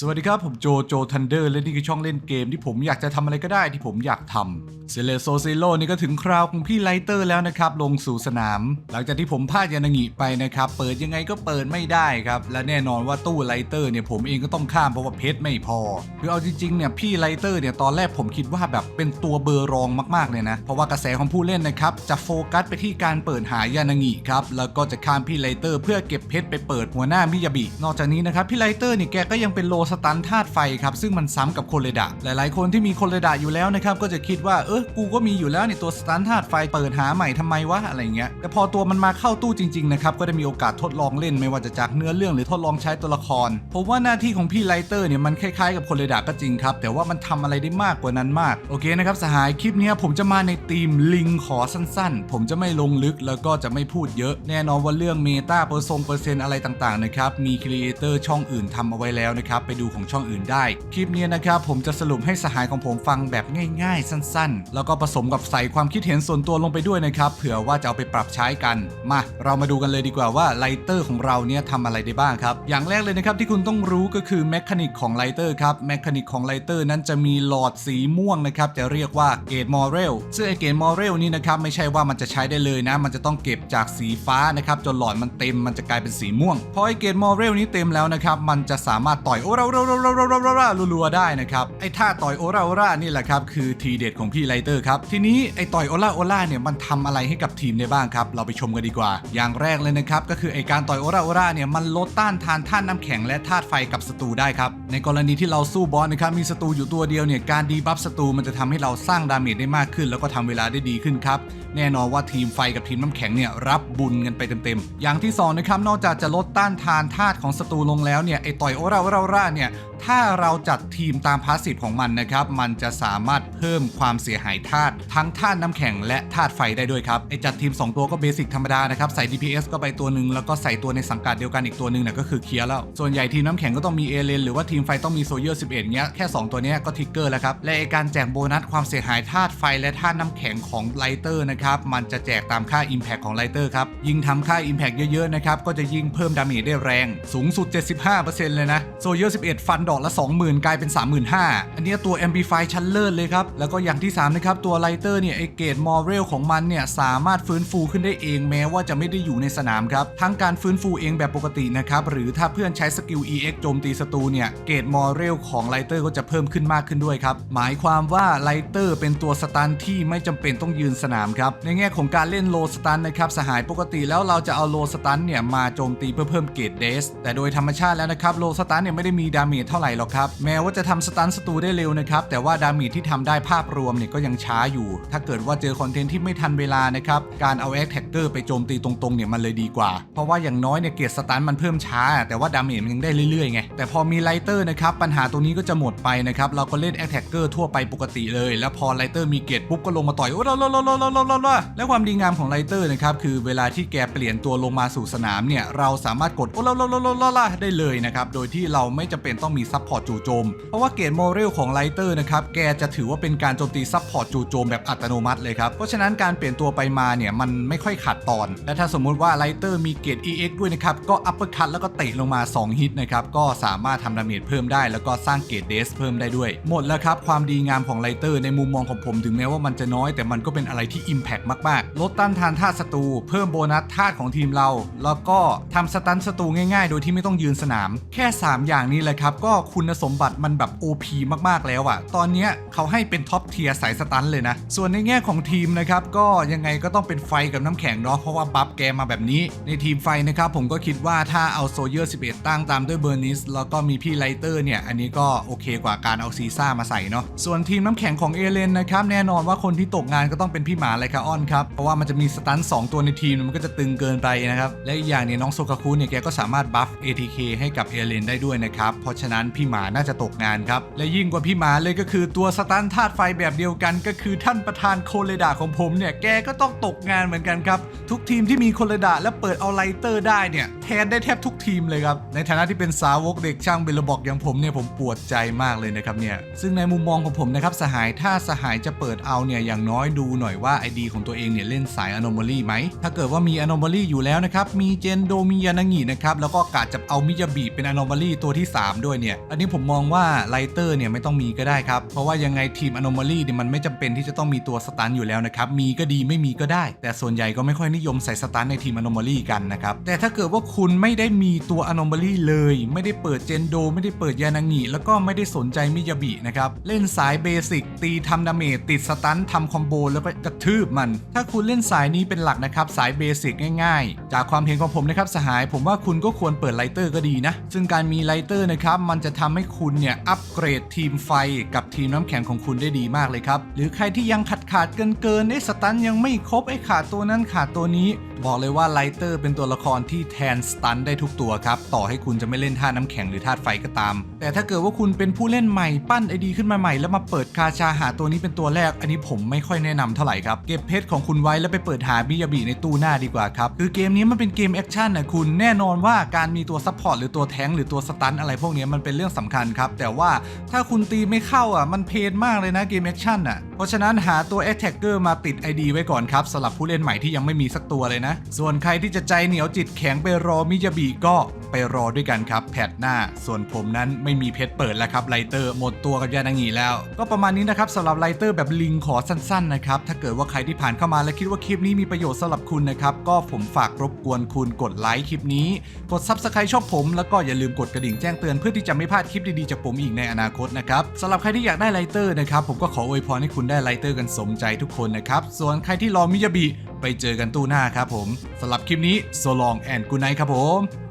สวัสดีครับ ผมโจโจทันเดอร์และนี่คือช่องเล่นเกมที่ผมอยากจะทำอะไรก็ได้ที่ผมอยากทำเซเลโซเซโลนี่ก็ถึงคราวของพี่ไลเตอร์แล้วนะครับ ลงสู่สนาม หลังจากที่ผมพลาดยานางิไปนะครับ เปิดยังไงก็เปิดไม่ได้ครับ และแน่นอนว่าตู้ไลเตอร์เนี่ยผมเองก็ต้องข้ามเพราะว่าเพชรไม่พอ คือเอาจริงๆเนี่ยพี่ไลเตอร์เนี่ยตอนแรกผมคิดว่าแบบเป็นตัวเบอร์รองมากๆเลยนะเพราะว่ากระแสของผู้เล่นนะครับจะโฟกัสไปที่การเปิดหายานางิครับแล้วก็จะข้ามพี่ไลเตอร์เพื่อเก็บเพชรไปเปิดหัวหน้ามิยาบิ นอกจากนี้นะครับพี่ไลเตอร์เนี่ยแกก็ยังเป็นโลสตันธาตุไฟครับ ซึ่งมันซ้ำกับโคเลดะหลายๆ คนที่มีโคเลดะอยู่แล้วนะครับก็จะคิดว่าเออกูก็มีอยู่แล้วในตัวสตันธาตุไฟเปิดหาใหม่ทำไมวะอะไรเงี้ยแต่พอตัวมันมาเข้าตู้จริงๆนะครับก็ได้มีโอกาสทดลองเล่นไม่ว่าจะจากเนื้อเรื่องหรือทดลองใช้ตัวละครผมว่าหน้าที่ของพี่ไลเตอร์เนี่ยมันคล้ายๆกับโคเลดะก็จริงครับแต่ว่ามันทำอะไรได้มากกว่านั้นมากโอเคนะครับสหายคลิปนี้ผมจะมาในธีมลิงขอสั้นๆ ผมจะไม่ลงลึกแล้วก็จะไม่พูดเยอะ แน่นอนว่าเรื่องเมตาเปอร์ซงเปอร์เซ็นต์อะไรต่างๆนะครับมีครีเอเตอร์ช่องอื่นทำเอาไว้แล้วนะครับไปดูของช่องอื่นได้ คลิปนี้นะครับผมจะสรุปให้สหายของผมฟังแบบง่ายๆ สั้นๆ แล้วก็ผสมกับใส่ความคิดเห็นส่วนตัวลงไปด้วยนะครับเผื่อว่าจะเอาไปปรับใช้กัน มาเรามาดูกันเลยดีกว่าว่าไลเตอร์ของเราเนี่ยทำอะไรได้บ้างครับ อย่างแรกเลยนะครับที่คุณต้องรู้ก็คือแมคานิกของไลเตอร์ครับแมคานิกของไลเตอร์นั้นจะมีหลอดสีม่วงนะครับจะเรียกว่าเกตมอเรลซึ่งไอเกตมอเรลนี่นะครับไม่ใช่ว่ามันจะใช้ได้เลยนะ มันจะต้องเก็บจากสีฟ้านะครับจนหลอดมันเต็มมันจะกลายเป็นสีม่วงพอไอเกตมอเรลนี้เต็มแล้วนะครับมันจะสามารถต่อยโอราโรโรโรโรโรโรรัวๆได้นะครับไอ้ท่าต่อยโอราโอรานี่แหละครับคือทีเด็ดของพี่ไลเตอร์ครับทีนี้ไอ้ต่อยโอราโอราเนี่ยมันทำอะไรให้กับทีมได้บ้างครับเราไปชมกันดีกว่า อย่างแรกเลยนะครับก็คือไอ้การต่อยโอราโอราเนี่ยมันลดต้านทานธาตุน้ำแข็งและธาตุไฟกับศัตรูได้ครับในกรณีที่เราสู้บอสนะครับมีศัตรูอยู่ตัวเดียวเนี่ยการดีบัฟศัตรูมันจะทำให้เราสร้างดาเมจได้มากขึ้น แล้วก็ทำเวลาได้ดีขึ้นครับแน่นอนว่าทีมไฟกับทีมน้ำแข็งเนี่ยรับบุญกันไปเต็มๆอย่างที่สองนะครับนอกจากจะลดต้านทานธาตุของศัตรูลงแล้วเนี่ยไอต่อยโอราโอราโอราเนี่ยถ้าเราจัดทีมตามพาสซีฟของมันนะครับ มันจะสามารถเพิ่มความเสียหายธาตุทั้งธาตุน้ำแข็งและธาตุไฟได้ด้วยครับ ไอจัดทีม 2 ตัวก็เบสิกธรรมดานะครับ ใส่ DPS ก็ไปตัวหนึ่งแล้วก็ใส่ตัวในสังกัดเดียวกันอีกตัวหนึ่งเนี่ยก็คือเคลียร์แล้ว ส่วนใหญ่ทีมน้ำแข็งก็ต้องมีเอเลนหรือว่าทีมไฟต้องมีโซเยอร์11เงี้ยแค่ 2 ตัวนี้ก็ทิกเกอร์แล้วครับ และไอการแจกโบนัสความเสียหายธาตุไฟและธาตุน้ำแข็งของไลเตอร์นะครับมันจะแจกตามค่า Impact ของไลเตอร์ครับยิ่งทำค่า Impact เยอะๆนะครับก็จะยิ่งเพิ่มดาเมจได้แรงสูงสุด 75%เลยนะโซเยอร์11 ฟันดอกละ 20,000 กลายเป็น 35,000 อันนี้ตัว Amplify ชั้นเลิศเลยครับ แล้วก็อย่างที่ 3 นะครับ ตัวไลเตอร์เนี่ยไอเกตมอเรลของมันเนี่ย สามารถฟื้นฟูขึ้นได้เองแม้ว่าจะไม่ได้อยู่ในสนามครับ ทั้งการฟื้นฟูเองแบบปกตินะครับ หรือถ้าเพื่อนใช้สกิล EX โจมตีศัตรูเนี่ย เกตมอเรลของไลเตอร์ก็จะเพิ่มขึ้นมากขึ้นด้วยครับ หมายความว่าไลเตอร์เป็นตัวสตันที่ไม่จำเป็นต้องยืนสนามครับ ในแง่ของการเล่นโลสตันนะครับ สหายปกติแล้วเราจะเอาโลสตันเนี่ยมาโจมตีเพื่อเพิ่มเกตเดส แต่โดยธรรมชาติแล้วนะครับโลสตันเนี่ยไม่ได้มีดาเมจเท่าไหร่หรอกครับ แม้ว่าจะทำสตันศัตรูได้เร็วนะครับ แต่ว่าดาเมจที่ทำได้ภาพรวมเนี่ยก็ยังช้าอยู่ ถ้าเกิดว่าเจอคอนเทนต์ที่ไม่ทันเวลานะครับ การเอาแอคแท็กเกอร์ไปโจมตีตรงๆเนี่ยมันเลยดีกว่า เพราะว่าอย่างน้อยเนี่ยเกียรสตันมันเพิ่มช้า แต่ว่าดาเมจมันยังได้เรื่อยๆไง แต่พอมีไลเตอร์นะครับปัญหาตรงนี้ก็จะหมดไปนะครับ เราก็เล่นแอคแท็กเกอร์ทั่วไปปกติเลย แล้วพอไลเตอร์มีเกียรปุ๊บก็ลงมาต่อยโอ้โลโลโลโลโลโลลและความดีงามของไลเตอร์นะครับคือเวลาที่แกเปลี่ยนตัวลงมาสู่สนามเนี่ยเราสามารถกดโอ้โลโลโลโลโลโลได้เลยนะครับโดยที่เราไม่จำเป็นต้องมีซัพพอร์ตจู่โจม เพราะว่าเกตโมเรลของไลเตอร์นะครับ แกจะถือว่าเป็นการโจมตีซัพพอร์ตจู่โจมแบบอัตโนมัติเลยครับ เพราะฉะนั้นการเปลี่ยนตัวไปมาเนี่ยมันไม่ค่อยขาดตอน และถ้าสมมุติว่าไลเตอร์มีเกต EX ด้วยนะครับ ก็อัปเปอร์คัตแล้วก็เตะลงมา 2 ฮิตนะครับ ก็สามารถทำดาเมจเพิ่มได้ แล้วก็สร้างเกตเดสเพิ่มได้ด้วย หมดแล้วครับความดีงามของไลเตอร์ในมุมมองของผมถึงแม้ว่ามันจะน้อยแต่มันก็เป็นอะไรที่ Impact มากๆ ลดต้านทานธาตุศัตรูเพิ่มโบนัสธาตุของทีมเรา แล้วก็ทำสตันศัตรูง่าย ๆ โดยที่ไม่ต้องยืนสนาม แค่ 3 อย่างนี้แหละครับก็คุณสมบัติมันแบบ OP มากๆแล้วอะ่ะ ตอนนี้เขาให้เป็นท็อปเทียร์สายสตันเลยนะ ส่วนในแง่ของทีมนะครับ ก็ยังไงก็ต้องเป็นไฟกับน้ำแข็งเนาะเพราะว่าบัฟแกมาแบบนี้ ในทีมไฟนะครับผมก็คิดว่าถ้าเอาโซเยอร์ 11 ตั้งตามด้วยเบอร์นิส แล้วก็มีพี่ไลเตอร์เนี่ย อันนี้ก็โอเคกว่าการเอาซีซ่ามาใส่เนาะส่วนทีมน้ำแข็งของเอเลนนะครับแน่นอนว่าคนที่ตกงานก็ต้องเป็นพี่หมาไลคาออนครับเพราะว่ามันจะมีสตัน2ตัวในทีมมันก็จะตึงเกินไปนะครับและอีกอย่างเนี่ยน้องโซคาคุเนี่ยแกก็สามารถบัฟ ATK ให้กับเอเลนได้ด้วยนะครับเพราะฉะนั้นพี่หมาน่าจะตกงานครับ และยิ่งกว่าพี่หมาเลยก็คือตัวสตันธาตุไฟแบบเดียวกัน ก็คือท่านประธานโคเลดาของผมเนี่ยแกก็ต้องตกงานเหมือนกันครับ ทุกทีมที่มีโคเลดาและเปิดเอาไลเตอร์ได้เนี่ยแทนได้แทบทุกทีมเลยครับ ในฐานะที่เป็นสาวกเด็กช่างเบลบอกอย่างผมเนี่ยผมปวดใจมากเลยนะครับเนี่ยซึ่งในมุมมองของผมนะครับสหายถ้าสหายจะเปิดเอาเนี่ยอย่างน้อยดูหน่อยว่า ID ของตัวเองเนี่ยเล่นสาย Anomaly ไหมถ้าเกิดว่ามี Anomaly อยู่แล้วนะครับมีเจนโดมียานางินะครับแล้วก็กะจะเอามิยาบิเป็น Anomaly ตัวที่ 3 ด้วยเนี่ยอันนี้ผมมองว่าไลเตอร์เนี่ยไม่ต้องมีก็ได้ครับ เพราะว่ายังไงทีม Anomaly เนี่ยมันไม่จำเป็นที่จะต้องมีตัวสตันอยู่แล้วนะครับ มีก็ดีไม่มีก็ได้ แต่ส่วนใหญ่ก็ไม่ค่อยนิยมใส่สตันในทีม Anomaly กันนะครับ แต่ถ้าเกิดว่าคุณไม่ได้มีตัว Anomaly เลย ไม่ได้เปิดเจนโด ไม่ได้เปิดยานางิแล้วก็ไม่ได้สนใจมิยาบินะครับ เล่นสายเบสิกตีทำดาเมจติดสตันทำคอมโบแล้วก็กระทืบมัน ถ้าคุณเล่นสายนี้เป็นหลักนะครับสายเบสิกง่ายๆ จากความเห็นของผมนะครับสหาย ผมว่าคุณก็ควรเปิดไลเตอร์ก็ดีนะซึ่งการมีไลเตอร์นะครับมันจะจะทำให้คุณเนี่ยอัปเกรดทีมไฟกับทีมน้ำแข็งของคุณได้ดีมากเลยครับ หรือใครที่ยังขาดขาดเกินเกินไอ้สตันยังไม่ครบไอ้ขาดตัวนั้นขาดตัวนี้ บอกเลยว่าไลเตอร์เป็นตัวละครที่แทนสตันได้ทุกตัวครับ ต่อให้คุณจะไม่เล่นท่าน้ำแข็งหรือธาตุไฟก็ตาม แต่ถ้าเกิดว่าคุณเป็นผู้เล่นใหม่ปั้นไอดีขึ้นมาใหม่แล้วมาเปิดคาชาหาตัวนี้เป็นตัวแรก อันนี้ผมไม่ค่อยแนะนำเท่าไหร่ครับเก็บเพชรของคุณไว้แล้วไปเปิดหาบิยาบิในตู้หน้าดีกว่าครับคือเกมนี้มันเป็นเกมแอคชั่นนะคุณแน่นอนว่าการมีตัวซัพพอร์ตหรือตัวแทงหรือตัวสตันอะไรพวกนี้มันเป็นเรื่องสำคัญครับ แต่ว่าถ้าคุณตีไม่เข้าอะมันเพนมากเลยนะเกมแอคชั่นอะ เพราะฉะนั้นหาตัว a t t a c k e r มาติด ID ไว้ก่อนครับสำหรับผู้เล่นใหม่ที่ยังไม่มีสักตัวเลยนะ ส่วนใครที่จะใจเหนียวจิตแข็งไปรอมิยาบิก็ไปรอด้วยกันครับแพทหน้า ส่วนผมนั้นไม่มีเพชรเปิดแล้วครับไลเตอร์หมดตัวกับยานางีแล้ว ก็ประมาณนี้นะครับสำหรับไลเตอร์แบบลิงขอสั้นๆนะครับถ้าเกิดว่าใครที่ผ่านเข้ามาและคิดว่าคลิปนี้มีประโยชน์สำหรับคุณนะครับก็ผมฝากรบกวนคุณกดไลค์คลิปนี้ กด Subscribe ช่องผมแล้วก็อย่าลืมกดกระดิ่งแจ้งเตือนเพื่อที่จะไม่พลาดคลิปดีๆจากผมอีกในอนาคตนะครับสำหรับใครที่อยากได้ไลเตอร์นะครับผมก็ขออวยพรให้คุณได้ไลเตอร์กันสมใจทุกคนนะครับส่วนใครที่รอมิยาบิไปเจอกันตู้หน้าครับผมสำหรับคลิปนี้โซลองแอนกูไนครับผม